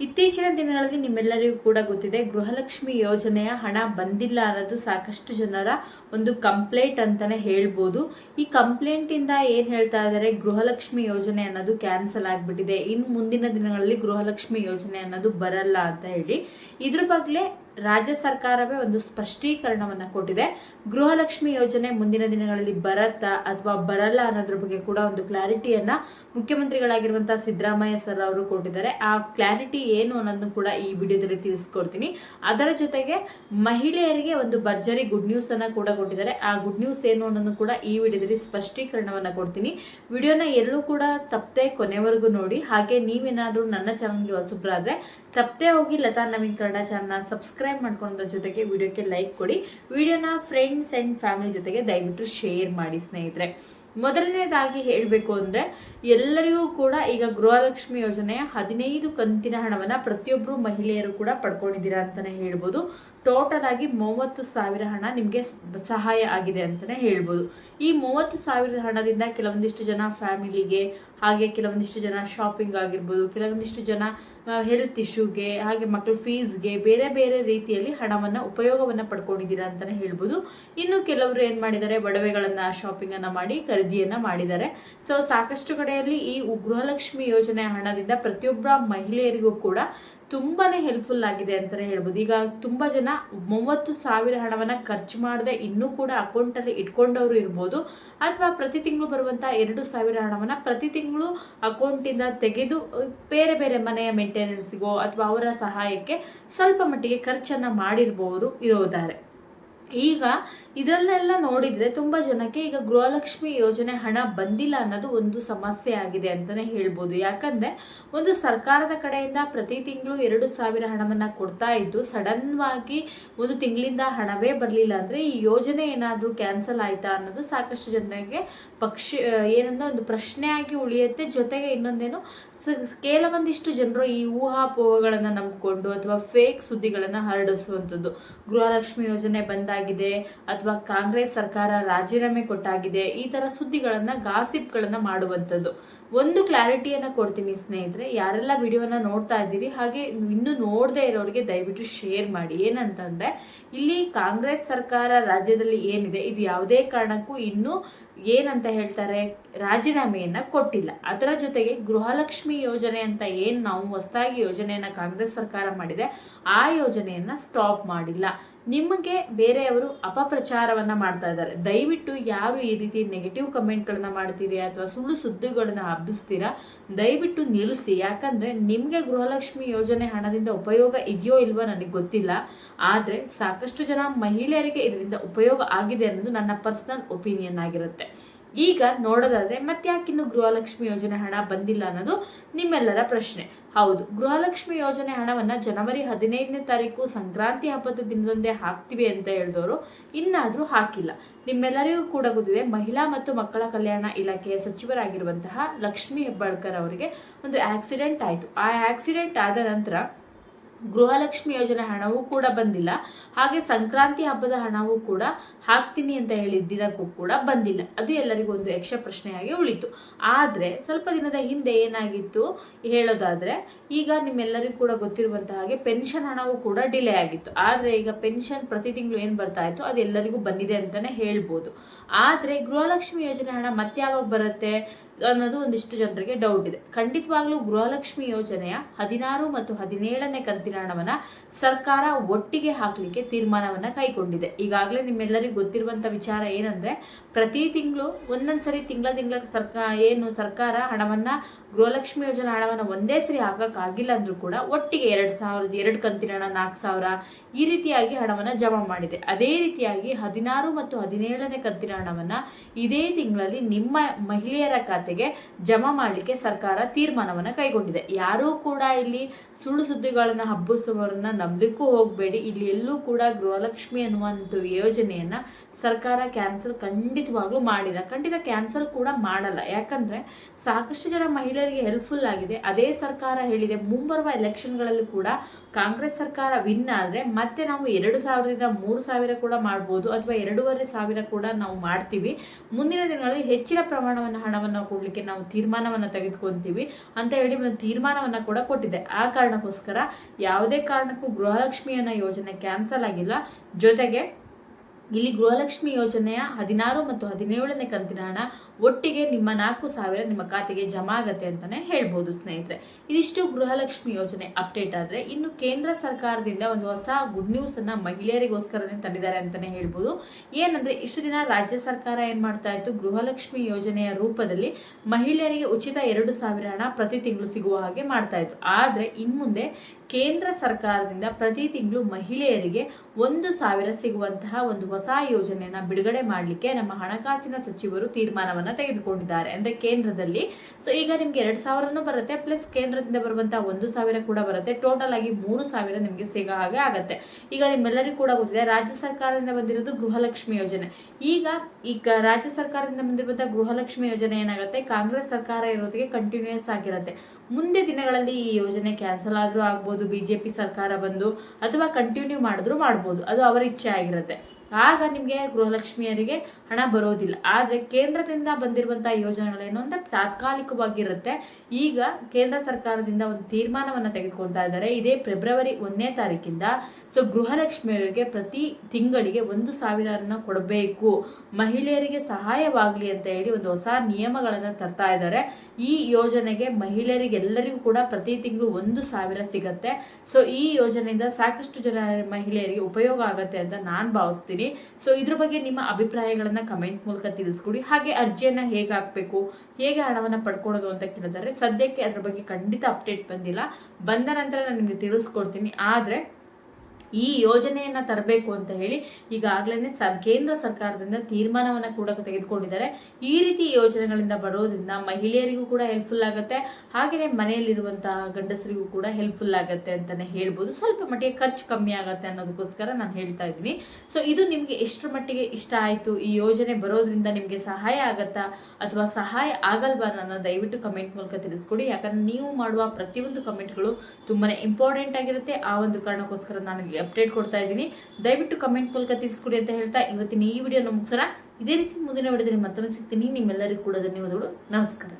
ಇತ್ತೀಚಿನ ದಿನಗಳಲ್ಲಿ ನಿಮ್ಮೆಲ್ಲರಿಗೂ ಕೂಡ ಗೊತ್ತಿದೆ, ಗೃಹಲಕ್ಷ್ಮಿ ಯೋಜನೆಯ ಹಣ ಬಂದಿಲ್ಲ ಅನ್ನೋದು ಸಾಕಷ್ಟು ಜನರ ಒಂದು ಕಂಪ್ಲೇಂಟ್ ಅಂತಾನೆ ಹೇಳ್ಬೋದು. ಈ ಕಂಪ್ಲೇಂಟಿಂದ ಏನು ಹೇಳ್ತಾ ಇದ್ದಾರೆ, ಗೃಹಲಕ್ಷ್ಮಿ ಯೋಜನೆ ಅನ್ನೋದು ಕ್ಯಾನ್ಸಲ್ ಆಗಿಬಿಟ್ಟಿದೆ. ಇನ್ನು ಮುಂದಿನ ದಿನಗಳಲ್ಲಿ ಗೃಹಲಕ್ಷ್ಮಿ ಯೋಜನೆ ಅನ್ನೋದು ಬರಲ್ಲ ಅಂತ ಹೇಳಿ. ಇದ್ರ ಬಗ್ಗೆ ರಾಜ್ಯ ಸರ್ಕಾರವೇ ಒಂದು ಸ್ಪಷ್ಟೀಕರಣವನ್ನು ಕೊಟ್ಟಿದೆ. ಗೃಹಲಕ್ಷ್ಮಿ ಯೋಜನೆ ಮುಂದಿನ ದಿನಗಳಲ್ಲಿ ಬರತ್ತಾ ಅಥವಾ ಬರಲ್ಲ ಅನ್ನೋದ್ರ ಬಗ್ಗೆ ಕೂಡ ಒಂದು ಕ್ಲಾರಿಟಿಯನ್ನ ಮುಖ್ಯಮಂತ್ರಿಗಳಾಗಿರುವಂತಹ ಸಿದ್ದರಾಮಯ್ಯ ಸರ್ ಅವರು ಕೊಟ್ಟಿದ್ದಾರೆ. ಆ ಕ್ಲಾರಿಟಿ ಏನು ಅನ್ನೋದನ್ನು ಕೂಡ ಈ ವಿಡಿಯೋದಲ್ಲಿ ತಿಳಿಸ್ಕೊಡ್ತೀನಿ. ಅದರ ಜೊತೆಗೆ ಮಹಿಳೆಯರಿಗೆ ಒಂದು ಭರ್ಜರಿ ಗುಡ್ ನ್ಯೂಸ್ ಅನ್ನ ಕೂಡ ಕೊಟ್ಟಿದ್ದಾರೆ. ಆ ಗುಡ್ ನ್ಯೂಸ್ ಏನು ಅನ್ನೋದನ್ನು ಕೂಡ ಈ ವಿಡಿಯೋದಲ್ಲಿ ಸ್ಪಷ್ಟೀಕರಣವನ್ನ ಕೊಡ್ತೀನಿ. ವಿಡಿಯೋನ ಎಲ್ಲೂ ಕೂಡ ತಪ್ಪದೆ ಕೊನೆವರೆಗೂ ನೋಡಿ. ಹಾಗೆ ನೀವೇನಾದ್ರೂ ನನ್ನ ಚಾನಲ್ಗೆ ಹೊಸಬ್ರಾದ್ರೆ, ತಪ್ಪದೆ ಹೋಗಿ ಲತಾ ನವೀನ್ ಕನ್ನಡ ಚಾನಲ್ನ ಸಬ್ಸ್ಕ್ರೈಬ್ ಮಾಡ್ಕೊಳ್ಳೋದ್ರ ಜೊತೆಗೆ ವಿಡಿಯೋಕ್ಕೆ ಲೈಕ್ ಕೊಡಿ. ವಿಡಿಯೋನ ಫ್ರೆಂಡ್ಸ್ ಆ್ಯಂಡ್ ಫ್ಯಾಮಿಲಿ ಜೊತೆಗೆ ದಯವಿಟ್ಟು ಶೇರ್ ಮಾಡಿ ಸ್ನೇಹಿತರೆ. ಮೊದಲನೇದಾಗಿ ಹೇಳಬೇಕು ಅಂದರೆ ಎಲ್ಲರಿಗೂ ಕೂಡ ಈಗ ಗೃಹಲಕ್ಷ್ಮಿ ಯೋಜನೆಯ ಹದಿನೈದು ಕಂತಿನ ಹಣವನ್ನು ಪ್ರತಿಯೊಬ್ಬರು ಮಹಿಳೆಯರು ಕೂಡ ಪಡ್ಕೊಂಡಿದ್ದೀರಾ ಅಂತಲೇ ಹೇಳ್ಬೋದು. ಟೋಟಲ್ ಆಗಿ ಮೂವತ್ತು ಸಾವಿರ ಹಣ ನಿಮಗೆ ಸಹಾಯ ಆಗಿದೆ ಅಂತಲೇ ಹೇಳ್ಬೋದು. ಈ ಮೂವತ್ತು ಸಾವಿರದ ಹಣದಿಂದ ಕೆಲವೊಂದಿಷ್ಟು ಜನ ಫ್ಯಾಮಿಲಿಗೆ, ಹಾಗೆ ಕೆಲವೊಂದಿಷ್ಟು ಜನ ಶಾಪಿಂಗ್ ಆಗಿರ್ಬೋದು, ಕೆಲವೊಂದಿಷ್ಟು ಜನ ಹೆಲ್ತ್ ಇಶ್ಯೂಗೆ ಹಾಗೆ ಮಕ್ಕಳ ಫೀಸ್ಗೆ ಬೇರೆ ಬೇರೆ ರೀತಿಯಲ್ಲಿ ಹಣವನ್ನು, ಉಪಯೋಗವನ್ನು ಪಡ್ಕೊಂಡಿದ್ದೀರಾ ಅಂತಲೇ ಹೇಳ್ಬೋದು. ಇನ್ನು ಕೆಲವರು ಏನು ಮಾಡಿದ್ದಾರೆ, ಒಡವೆಗಳನ್ನು ಶಾಪಿಂಗನ್ನು ಮಾಡಿ, ಖರೀದಿಯನ್ನು ಮಾಡಿದ್ದಾರೆ. ಸೊ ಸಾಕಷ್ಟು ಕಡೆಯಲ್ಲಿ ಈ ಗೃಹಲಕ್ಷ್ಮಿ ಯೋಜನೆ ಹಣದಿಂದ ಪ್ರತಿಯೊಬ್ಬ ಮಹಿಳೆಯರಿಗೂ ಕೂಡ ತುಂಬಾನೇ ಹೆಲ್ಪ್ಫುಲ್ ಆಗಿದೆ ಅಂತಲೇ ಹೇಳ್ಬೋದು. ಈಗ ತುಂಬ ಜನ ಮೂವತ್ತು ಸಾವಿರ ಹಣವನ್ನು ಖರ್ಚು ಮಾಡದೆ ಇನ್ನೂ ಕೂಡ ಅಕೌಂಟಲ್ಲಿ ಇಟ್ಕೊಂಡವರು ಇರ್ಬೋದು. ಅಥವಾ ಪ್ರತಿ ತಿಂಗಳು ಬರುವಂಥ ಎರಡು ಸಾವಿರ ಹಣವನ್ನು ಪ್ರತಿ ತಿಂಗಳು ಅಕೌಂಟಿಂದ ತೆಗೆದು, ಬೇರೆ ಬೇರೆ ಮನೆಯ ಮೇಂಟೆನೆನ್ಸ್ಗೋ ಅಥವಾ ಅವರ ಸಹಾಯಕ್ಕೆ ಸ್ವಲ್ಪ ಮಟ್ಟಿಗೆ ಖರ್ಚನ್ನು ಮಾಡಿರ್ಬೋದು ಇರೋದಾರೆ. ಈಗ ಇದನ್ನೆಲ್ಲ ನೋಡಿದ್ರೆ ತುಂಬಾ ಜನಕ್ಕೆ ಈಗ ಗೃಹಲಕ್ಷ್ಮಿ ಯೋಜನೆ ಹಣ ಬಂದಿಲ್ಲ ಅನ್ನೋದು ಒಂದು ಸಮಸ್ಯೆ ಆಗಿದೆ ಅಂತಾನೆ ಹೇಳ್ಬೋದು. ಯಾಕಂದ್ರೆ ಒಂದು ಸರ್ಕಾರದ ಕಡೆಯಿಂದ ಪ್ರತಿ ತಿಂಗಳು ಎರಡು ಸಾವಿರ ಹಣವನ್ನು ಕೊಡ್ತಾ ಇದ್ದು ಸಡನ್ ಆಗಿ ಒಂದು ತಿಂಗಳಿಂದ ಹಣವೇ ಬರಲಿಲ್ಲ ಅಂದ್ರೆ ಈ ಯೋಜನೆ ಏನಾದರೂ ಕ್ಯಾನ್ಸಲ್ ಆಯ್ತಾ ಅನ್ನೋದು ಸಾಕಷ್ಟು ಜನರಿಗೆ ಪಕ್ಷ, ಏನಂದ್ರೆ ಒಂದು ಪ್ರಶ್ನೆಯಾಗಿ ಉಳಿಯುತ್ತೆ. ಜೊತೆಗೆ ಇನ್ನೊಂದೇನು ಕೆಲವೊಂದಿಷ್ಟು ಜನರು ಈ ಊಹಾಪೋಹಗಳನ್ನು ನಂಬಿಕೊಂಡು ಅಥವಾ ಫೇಕ್ ಸುದ್ದಿಗಳನ್ನು ಹರಡಿಸುವಂಥದ್ದು, ಗೃಹಲಕ್ಷ್ಮಿ ಯೋಜನೆ ಬಂದಾಗಿದೆ ಅಥವಾ ಕಾಂಗ್ರೆಸ್ ಸರ್ಕಾರ ರಾಜೀನಾಮೆ ಕೊಟ್ಟಾಗಿದೆ, ಈ ಥರ ಸುದ್ದಿಗಳನ್ನು, ಗಾಸಿಪ್ಗಳನ್ನು ಮಾಡುವಂಥದ್ದು. ಒಂದು ಕ್ಲಾರಿಟಿಯನ್ನು ಕೊಡ್ತೀನಿ ಸ್ನೇಹಿತರೆ, ಯಾರೆಲ್ಲ ವಿಡಿಯೋನ ನೋಡ್ತಾ ಇದ್ದೀರಿ, ಹಾಗೆ ಇನ್ನೂ ನೋಡದೇ ಇರೋರಿಗೆ ದಯವಿಟ್ಟು ಶೇರ್ ಮಾಡಿ. ಏನಂತಂದರೆ, ಇಲ್ಲಿ ಕಾಂಗ್ರೆಸ್ ಸರ್ಕಾರ ರಾಜ್ಯದಲ್ಲಿ ಏನಿದೆ, ಇದು ಯಾವುದೇ ಕಾರಣಕ್ಕೂ ಇನ್ನೂ ಏನಂತ ಹೇಳ್ತಾರೆ, ರಾಜೀನಾಮೆಯನ್ನ ಕೊಟ್ಟಿಲ್ಲ. ಅದರ ಜೊತೆಗೆ ಗೃಹಲಕ್ಷ್ಮಿ ಯೋಜನೆ ಅಂತ ಏನು ನಾವು ಹೊಸದಾಗಿ ಯೋಜನೆಯನ್ನ ಕಾಂಗ್ರೆಸ್ ಸರ್ಕಾರ ಮಾಡಿದೆ, ಆ ಯೋಜನೆಯನ್ನ ಸ್ಟಾಪ್ ಮಾಡಿಲ್ಲ. ನಿಮಗೆ ಬೇರೆಯವರು ಅಪಪ್ರಚಾರವನ್ನ ಮಾಡ್ತಾ ಇದ್ದಾರೆ. ದಯವಿಟ್ಟು ಯಾರು ಈ ರೀತಿ ನೆಗೆಟಿವ್ ಕಮೆಂಟ್ಗಳನ್ನ ಮಾಡ್ತೀರಿ ಅಥವಾ ಸುಳ್ಳು ಸುದ್ದಿಗಳನ್ನ ಹಬ್ಬಿಸ್ತೀರಾ, ದಯವಿಟ್ಟು ನಿಲ್ಲಿಸಿ ಯಾಕಂದ್ರೆ ನಿಮಗೆ ಗೃಹಲಕ್ಷ್ಮಿ ಯೋಜನೆ ಹಣದಿಂದ ಉಪಯೋಗ ಇದೆಯೋ ಇಲ್ವೋ ನನಗೆ ಗೊತ್ತಿಲ್ಲ. ಆದರೆ ಸಾಕಷ್ಟು ಜನ ಮಹಿಳೆಯರಿಗೆ ಇದರಿಂದ ಉಪಯೋಗ ಆಗಿದೆ ಅನ್ನೋದು ನನ್ನ ಪರ್ಸನಲ್ ಒಪಿನಿಯನ್ ಆಗಿರುತ್ತೆ. ಈಗ ನೋಡೋದಾದ್ರೆ ಮತ್ತ್ಯಾಕಿನ್ನು ಗೃಹಲಕ್ಷ್ಮಿ ಯೋಜನೆ ಹಣ ಬಂದಿಲ್ಲ ಅನ್ನೋದು ನಿಮ್ಮೆಲ್ಲರ ಪ್ರಶ್ನೆ. ಹೌದು, ಗೃಹಲಕ್ಷ್ಮಿ ಯೋಜನೆ ಹಣವನ್ನ ಜನವರಿ ಹದಿನೈದನೇ ತಾರೀಕು ಸಂಕ್ರಾಂತಿ ಹಬ್ಬದ ದಿನದೊಂದೇ ಹಾಕ್ತಿವಿ ಅಂತ ಹೇಳಿದವರು ಇನ್ನಾದರೂ ಹಾಕಿಲ್ಲ. ನಿಮ್ಮೆಲ್ಲರಿಗೂ ಕೂಡ ಗೊತ್ತಿದೆ, ಮಹಿಳಾ ಮತ್ತು ಮಕ್ಕಳ ಕಲ್ಯಾಣ ಇಲಾಖೆಯ ಸಚಿವರಾಗಿರುವಂತಹ ಲಕ್ಷ್ಮಿ ಹೆಬ್ಬಾಳ್ಕರ್ ಅವರಿಗೆ ಒಂದು ಆಕ್ಸಿಡೆಂಟ್ ಆಯಿತು. ಆ ಆಕ್ಸಿಡೆಂಟ್ ಆದ ನಂತರ ಗೃಹಲಕ್ಷ್ಮಿ ಯೋಜನೆ ಹಣವೂ ಕೂಡ ಬಂದಿಲ್ಲ. ಹಾಗೆ ಸಂಕ್ರಾಂತಿ ಹಬ್ಬದ ಹಣವೂ ಕೂಡ ಹಾಕ್ತೀನಿ ಅಂತ ಹೇಳಿದ ದಿನಕ್ಕೂ ಕೂಡ ಬಂದಿಲ್ಲ. ಅದು ಎಲ್ಲರಿಗೂ ಒಂದು ಯಕ್ಷ ಪ್ರಶ್ನೆಯಾಗಿ ಉಳಿತು. ಆದರೆ ಸ್ವಲ್ಪ ದಿನದ ಹಿಂದೆ ಏನಾಗಿತ್ತು? ಹೇಳೋದಾದ್ರೆ, ಈಗ ನಿಮ್ಮೆಲ್ಲರಿಗೂ ಕೂಡ ಗೊತ್ತಿರುವಂತಹ ಹಾಗೆ ಪೆನ್ಷನ್ ಹಣವೂ ಕೂಡ ಡಿಲೇ ಆಗಿತ್ತು. ಆದರೆ ಈಗ ಪೆನ್ಷನ್ ಪ್ರತಿ ತಿಂಗಳು ಏನು ಬರ್ತಾ ಇತ್ತು? ಅದು ಎಲ್ಲರಿಗೂ ಬಂದಿದೆ ಅಂತಾನೆ ಹೇಳ್ಬೋದು. ಆದರೆ ಗೃಹಲಕ್ಷ್ಮಿ ಯೋಜನೆ ಹಣ ಮತ್ತೆ ಯಾವಾಗ ಬರುತ್ತೆ? ಅನ್ನೋದು ಒಂದಿಷ್ಟು ಜನರಿಗೆ ಡೌಟ್ ಇದೆ. ಖಂಡಿತವಾಗ್ಲೂ ಗೃಹಲಕ್ಷ್ಮಿ ಯೋಜನೆಯ ಹದಿನಾರು ಮತ್ತು ಹದಿನೇಳನೇ ಕಂತಿನ ಹಣವನ್ನ ಸರ್ಕಾರ ಒಟ್ಟಿಗೆ ಹಾಕಲಿಕ್ಕೆ ತೀರ್ಮಾನವನ್ನ ಕೈಗೊಂಡಿದೆ. ಈಗಾಗಲೇ ನಿಮ್ಮೆಲ್ಲರಿಗೂ ಗೊತ್ತಿರುವಂತ ವಿಚಾರ ಏನಂದ್ರೆ, ಪ್ರತಿ ತಿಂಗಳು ಒಂದೊಂದ್ಸರಿ ತಿಂಗಳ ತಿಂಗಳ ಸರ್ಕಾರ ಏನು ಸರ್ಕಾರ ಹಣವನ್ನ, ಗೃಹಲಕ್ಷ್ಮಿ ಯೋಜನೆ ಹಣವನ್ನ ಒಂದೇ ಸರಿ ಹಾಕೋಕ್ಕಾಗಿಲ್ಲ ಅಂದ್ರೂ ಕೂಡ ಒಟ್ಟಿಗೆ ಎರಡ್ ಸಾವಿರದ, ಎರಡು ಕಂತಿನ ಹಣ ನಾಲ್ಕು ಸಾವಿರ ಈ ರೀತಿಯಾಗಿ ಹಣವನ್ನ ಜಮಾ ಮಾಡಿದೆ. ಅದೇ ರೀತಿಯಾಗಿ ಹದಿನಾರು ಮತ್ತು ಹದಿನೇಳನೇ ಕಂತಿನ ಹಣವನ್ನ ಇದೇ ತಿಂಗಳಲ್ಲಿ ನಿಮ್ಮ ಮಹಿಳೆಯರ ಖಾತೆ ಖಾತೆಗೆ ಜಮಾ ಮಾಡಲಿಕ್ಕೆ ಸರ್ಕಾರ ತೀರ್ಮಾನವನ್ನು ಕೈಗೊಂಡಿದೆ. ಯಾರೂ ಕೂಡ ಇಲ್ಲಿ ಸುಳ್ಳು ಸುದ್ದಿಗಳನ್ನು ಹಬ್ಬಿಸುವವರನ್ನ ನಂಬಲಿಕ್ಕೂ ಹೋಗಬೇಡಿ. ಇಲ್ಲಿ ಎಲ್ಲೂ ಕೂಡ ಗೃಹಲಕ್ಷ್ಮಿ ಅನ್ನುವಂಥ ಯೋಜನೆಯನ್ನ ಸರ್ಕಾರ ಕ್ಯಾನ್ಸಲ್ ಖಂಡಿತವಾಗ್ಲೂ ಮಾಡಿಲ್ಲ. ಖಂಡಿತ ಕ್ಯಾನ್ಸಲ್ ಕೂಡ ಮಾಡಲ್ಲ. ಯಾಕಂದ್ರೆ ಸಾಕಷ್ಟು ಜನ ಮಹಿಳೆಯರಿಗೆ ಹೆಲ್ಪ್ಫುಲ್ ಆಗಿದೆ. ಅದೇ ಸರ್ಕಾರ ಹೇಳಿದೆ, ಮುಂಬರುವ ಎಲೆಕ್ಷನ್ಗಳಲ್ಲಿ ಕೂಡ ಕಾಂಗ್ರೆಸ್ ಸರ್ಕಾರ ವಿನ್ ಆದರೆ ಮತ್ತೆ ನಾವು ಎರಡು ಸಾವಿರದಿಂದ ಮೂರು ಸಾವಿರ ಕೂಡ ಮಾಡ್ಬೋದು, ಅಥವಾ ಎರಡೂವರೆ ಸಾವಿರ ಕೂಡ ನಾವು ಮಾಡ್ತೀವಿ. ಮುಂದಿನ ದಿನಗಳಲ್ಲಿ ಹೆಚ್ಚಿನ ಪ್ರಮಾಣವನ್ನು ಹಣವನ್ನು ಕೊಡಲಿಕ್ಕೆ ನಾವು ತೀರ್ಮಾನವನ್ನು ತೆಗೆದುಕೊಂತೀವಿ ಅಂತ ಹೇಳಿ ಒಂದು ತೀರ್ಮಾನವನ್ನು ಕೂಡ ಕೊಟ್ಟಿದೆ. ಆ ಕಾರಣಕ್ಕೋಸ್ಕರ ಯಾವುದೇ ಕಾರಣಕ್ಕೂ ಗೃಹಲಕ್ಷ್ಮಿಯನ್ನು ಯೋಜನೆ ಕ್ಯಾನ್ಸಲ್ ಆಗಿಲ್ಲ. ಜೊತೆಗೆ ಇಲ್ಲಿ ಗೃಹಲಕ್ಷ್ಮಿ ಯೋಜನೆಯ ಹದಿನಾರು ಮತ್ತು ಹದಿನೇಳನೇ ಕಂತಿನ ಹಣ ಒಟ್ಟಿಗೆ ನಿಮ್ಮ ನಾಲ್ಕು ಸಾವಿರ ನಿಮ್ಮ ಖಾತೆಗೆ ಜಮಾ ಆಗತ್ತೆ ಅಂತಾನೆ ಹೇಳ್ಬೋದು ಸ್ನೇಹಿತರೆ. ಇದಿಷ್ಟು ಗೃಹಲಕ್ಷ್ಮಿ ಯೋಜನೆ ಅಪ್ಡೇಟ್ ಆದರೆ ಇನ್ನು ಕೇಂದ್ರ ಸರ್ಕಾರದಿಂದ ಒಂದು ಹೊಸ ಗುಡ್ ನ್ಯೂಸ್ ಅನ್ನ ಮಹಿಳೆಯರಿಗೋಸ್ಕರನೇ ತಂದಿದ್ದಾರೆ ಅಂತಾನೆ ಹೇಳ್ಬೋದು. ಏನಂದ್ರೆ ಇಷ್ಟು ದಿನ ರಾಜ್ಯ ಸರ್ಕಾರ ಏನ್ ಮಾಡ್ತಾ ಇತ್ತು? ಗೃಹಲಕ್ಷ್ಮಿ ಯೋಜನೆಯ ರೂಪದಲ್ಲಿ ಮಹಿಳೆಯರಿಗೆ ಉಚಿತ ಎರಡು ಸಾವಿರ ಹಣ ಪ್ರತಿ ತಿಂಗಳು ಸಿಗುವ ಹಾಗೆ ಮಾಡ್ತಾ ಇತ್ತು ಆದ್ರೆ ಇನ್ಮುಂದೆ ಕೇಂದ್ರ ಸರ್ಕಾರದಿಂದ ಪ್ರತಿ ತಿಂಗಳು ಮಹಿಳೆಯರಿಗೆ ಒಂದು ಸಾವಿರ ಸಿಗುವಂತಹ ಒಂದು ಹೊಸ ಯೋಜನೆಯನ್ನ ಬಿಡುಗಡೆ ಮಾಡಲಿಕ್ಕೆ ನಮ್ಮ ಹಣಕಾಸಿನ ಸಚಿವರು ತೀರ್ಮಾನವನ್ನ ತೆಗೆದುಕೊಂಡಿದ್ದಾರೆ ಅಂದ್ರೆ ಕೇಂದ್ರದಲ್ಲಿ. ಸೊ ಈಗ ನಿಮ್ಗೆ ಎರಡ್ ಸಾವಿರನೂ ಬರುತ್ತೆ ಪ್ಲಸ್ ಕೇಂದ್ರದಿಂದ ಬರುವಂತಹ ಒಂದು ಸಾವಿರ ಕೂಡ ಬರುತ್ತೆ. ಟೋಟಲ್ ಆಗಿ ಮೂರು ಸಾವಿರ ನಿಮ್ಗೆ ಸಿಗೋ ಹಾಗೆ ಆಗತ್ತೆ. ಈಗ ನಿಮ್ಮೆಲ್ಲರಿಗೂ ಕೂಡ ಗೊತ್ತಿದೆ, ರಾಜ್ಯ ಸರ್ಕಾರದಿಂದ ಬಂದಿರೋದು ಗೃಹಲಕ್ಷ್ಮಿ ಯೋಜನೆ. ಈಗ ಈಗ ರಾಜ್ಯ ಸರ್ಕಾರದಿಂದ ಬಂದಿರುವಂತಹ ಗೃಹಲಕ್ಷ್ಮಿ ಯೋಜನೆ ಏನಾಗುತ್ತೆ, ಕಾಂಗ್ರೆಸ್ ಸರ್ಕಾರ ಇರೋದಕ್ಕೆ ಕಂಟಿನ್ಯೂಸ್ ಆಗಿರುತ್ತೆ. ಮುಂದೆ ದಿನಗಳಲ್ಲಿ ಈ ಯೋಜನೆ ಕ್ಯಾನ್ಸಲ್ ಆದ್ರೂ ಆಗ್ಬೋದು ಬಿಜೆಪಿ ಸರ್ಕಾರ ಬಂದು, ಅಥವಾ ಕಂಟಿನ್ಯೂ ಮಾಡಿದ್ರು ಮಾಡ್ಬೋದು. ಅದು ಅವರ ಇಚ್ಛೆ ಆಗಿರುತ್ತೆ. ಆಗ ನಿಮಗೆ ಗೃಹಲಕ್ಷ್ಮಿಯರಿಗೆ ಹಣ ಬರೋದಿಲ್ಲ. ಆದರೆ ಕೇಂದ್ರದಿಂದ ಬಂದಿರುವಂಥ ಯೋಜನೆಗಳೇನು ಅಂದರೆ ತಾತ್ಕಾಲಿಕವಾಗಿರುತ್ತೆ. ಈಗ ಕೇಂದ್ರ ಸರ್ಕಾರದಿಂದ ಒಂದು ತೀರ್ಮಾನವನ್ನು ತೆಗೆದುಕೊಳ್ತಾ ಇದ್ದಾರೆ. ಇದೇ ಫೆಬ್ರವರಿ ಒಂದನೇ ತಾರೀಕಿಂದ ಸೊ ಗೃಹಲಕ್ಷ್ಮಿಯರಿಗೆ ಪ್ರತಿ ತಿಂಗಳಿಗೆ ಒಂದು ಸಾವಿರನ ಕೊಡಬೇಕು. ಮಹಿಳೆಯರಿಗೆ ಸಹಾಯವಾಗಲಿ ಅಂತ ಹೇಳಿ ಒಂದು ಹೊಸ ನಿಯಮಗಳನ್ನು ತರ್ತಾ ಇದ್ದಾರೆ. ಈ ಯೋಜನೆಗೆ ಮಹಿಳೆಯರಿಗೆಲ್ಲರಿಗೂ ಕೂಡ ಪ್ರತಿ ತಿಂಗಳು ಒಂದು ಸಾವಿರ ಸಿಗತ್ತೆ. ಸೊ ಈ ಯೋಜನೆಯಿಂದ ಸಾಕಷ್ಟು ಜನ ಮಹಿಳೆಯರಿಗೆ ಉಪಯೋಗ ಆಗತ್ತೆ ಅಂತ ನಾನು ಭಾವಿಸ್ತೀನಿ. ಸೊ ಇದ್ರ ಬಗ್ಗೆ ನಿಮ್ಮ ಅಭಿಪ್ರಾಯಗಳನ್ನ ಕಮೆಂಟ್ ಮೂಲಕ ತಿಳಿಸ್ಕೊಡಿ. ಹಾಗೆ ಅರ್ಜಿಯನ್ನ ಹೇಗೆ ಹಾಕಬೇಕು, ಹೇಗೆ ಹಣವನ್ನ ಪಡ್ಕೊಳ್ಳೋದು ಅಂತ ಕೇಳಿದರೆ ಸದ್ಯಕ್ಕೆ ಅದ್ರ ಬಗ್ಗೆ ಖಂಡಿತ ಅಪ್ಡೇಟ್ ಬಂದಿಲ್ಲ. ಬಂದ ನಂತರ ನಾನು ನಿಮಗೆ ತಿಳಿಸ್ಕೊಡ್ತೀನಿ. ಆದರೆ ಈ ಯೋಜನೆಯನ್ನ ತರಬೇಕು ಅಂತ ಹೇಳಿ ಈಗಾಗಲೇ ಸ ಕೇಂದ್ರ ಸರ್ಕಾರದಿಂದ ತೀರ್ಮಾನವನ್ನು ಕೂಡ ತೆಗೆದುಕೊಂಡಿದ್ದಾರೆ. ಈ ರೀತಿ ಯೋಜನೆಗಳಿಂದ ಬರೋದ್ರಿಂದ ಮಹಿಳೆಯರಿಗೂ ಕೂಡ ಹೆಲ್ಪ್ಫುಲ್ ಆಗುತ್ತೆ ಹಾಗೆಯೇ ಮನೆಯಲ್ಲಿರುವಂತಹ ಗಂಡಸರಿಗೂ ಕೂಡ ಹೆಲ್ಪ್ಫುಲ್ ಆಗುತ್ತೆ ಅಂತಾನೆ ಹೇಳ್ಬೋದು. ಸ್ವಲ್ಪ ಮಟ್ಟಿಗೆ ಖರ್ಚು ಕಮ್ಮಿ ಆಗುತ್ತೆ ಅನ್ನೋದಕ್ಕೋಸ್ಕರ ನಾನು ಹೇಳ್ತಾ ಇದ್ದೀನಿ. ಸೊ ಇದು ನಿಮಗೆ ಎಷ್ಟು ಮಟ್ಟಿಗೆ ಇಷ್ಟ ಆಯಿತು? ಈ ಯೋಜನೆ ಬರೋದ್ರಿಂದ ನಿಮಗೆ ಸಹಾಯ ಆಗತ್ತಾ? ಅಥವಾ ಸಹಾಯ ಆಗಲ್ವಾ ನನ್ನ ದಯವಿಟ್ಟು ಕಮೆಂಟ್ ಮೂಲಕ ತಿಳಿಸ್ಕೊಡಿ. ಯಾಕಂದ್ರೆ ನೀವು ಮಾಡುವ ಪ್ರತಿಯೊಂದು ಕಮೆಂಟ್ಗಳು ತುಂಬಾನೇ ಇಂಪಾರ್ಟೆಂಟ್ ಆಗಿರುತ್ತೆ. ಆ ಒಂದು ಕಾರಣಕ್ಕೋಸ್ಕರ ನಾನು ಅಪ್ಡೇಟ್ ಕೊಡ್ತಾ ಇದ್ದೀನಿ. ದಯವಿಟ್ಟು ಕಮೆಂಟ್ ಮೂಲಕ ತಿಳಿಸ್ಕೊಡಿ ಅಂತ ಹೇಳ್ತಾ ಇವತ್ತಿನ ಈ ವಿಡಿಯೋನ ಮುಗಿಸೋಣ. ಇದೇ ರೀತಿ ಮುಂದಿನ ವಿಡಿಯೋದಲ್ಲಿ ಮತ್ತೊಮ್ಮೆ ಸಿಗ್ತೀನಿ. ನಿಮ್ಮೆಲ್ಲರಿಗೂ ಕೂಡ ಧನ್ಯವಾದಗಳು. ನಮಸ್ಕಾರ.